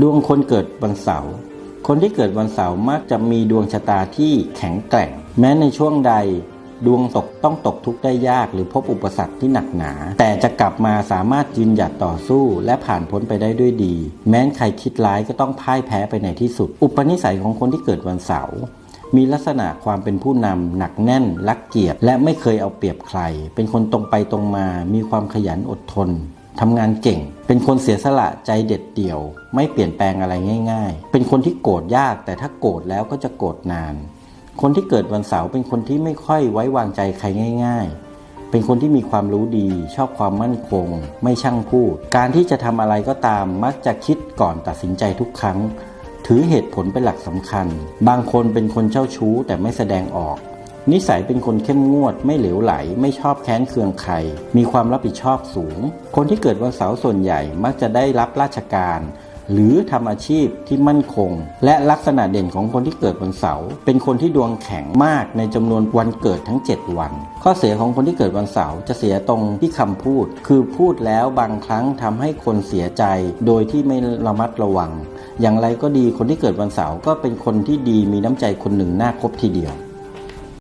ดวงคนเกิดวันเสาร์คนที่เกิดวันเสาร์มักจะมีดวงชะตาที่แข็งแกร่ง แม้ในช่วงใดดวงตกต้องตกทุกข์ได้ยากหรือพบอุปสรรคที่หนักหนา แต่จะกลับมาสามารถยืนหยัดต่อสู้และผ่านพ้นไปได้ด้วยดี แม้นใครคิดร้ายก็ต้องพ่ายแพ้ไปในที่สุด อุปนิสัยของคนที่เกิดวันเสาร์มีลักษณะความเป็นผู้นำหนักแน่น รักเกียรติ และไม่เคยเอาเปรียบใคร เป็นคนตรงไปตรงมา มีความขยันอดทน ทำงานเก่ง เป็นคนเสียสละใจเด็ดเดี่ยว ไม่เปลี่ยนแปลงอะไรง่าย ๆ เป็นคนที่โกรธยาก แต่ถ้าโกรธแล้วก็จะโกรธนาน คนที่เกิดวันเสาร์เป็นคนที่ไม่ค่อยไว้วางใจใครง่าย ๆ เป็นคนที่มีความรู้ดี ชอบความมั่นคง ไม่ช่างพูด การที่จะทำอะไรก็ตามมักจะคิดก่อนตัดสินใจทุกครั้ง ถือเหตุผลเป็นหลักสำคัญ บางคนเป็นคนเจ้าชู้แต่ไม่แสดงออก นิสัยเป็นคนเข้มงวด ไม่เหลวไหล ไม่ชอบแค้นเคืองใคร มีความรับผิดชอบสูง คนที่เกิดวันเสาร์ส่วนใหญ่มักจะได้รับราชการ หรือทำอาชีพที่มั่นคง และลักษณะเด่นของคนที่เกิดวันเสาร์เป็นคนที่ดวงแข็งมากในจำนวนวันเกิดทั้ง 7 วัน ข้อเสียของคนที่เกิดวันเสาร์จะเสียตรงที่คำพูด คือพูดแล้วบางครั้งทำให้คนเสียใจ โดยที่ไม่ระมัดระวัง อย่างไรก็ดีคนที่เกิดวันเสาร์ก็เป็นคนที่ดีมีน้ำใจคนหนึ่งน่าคบทีเดียว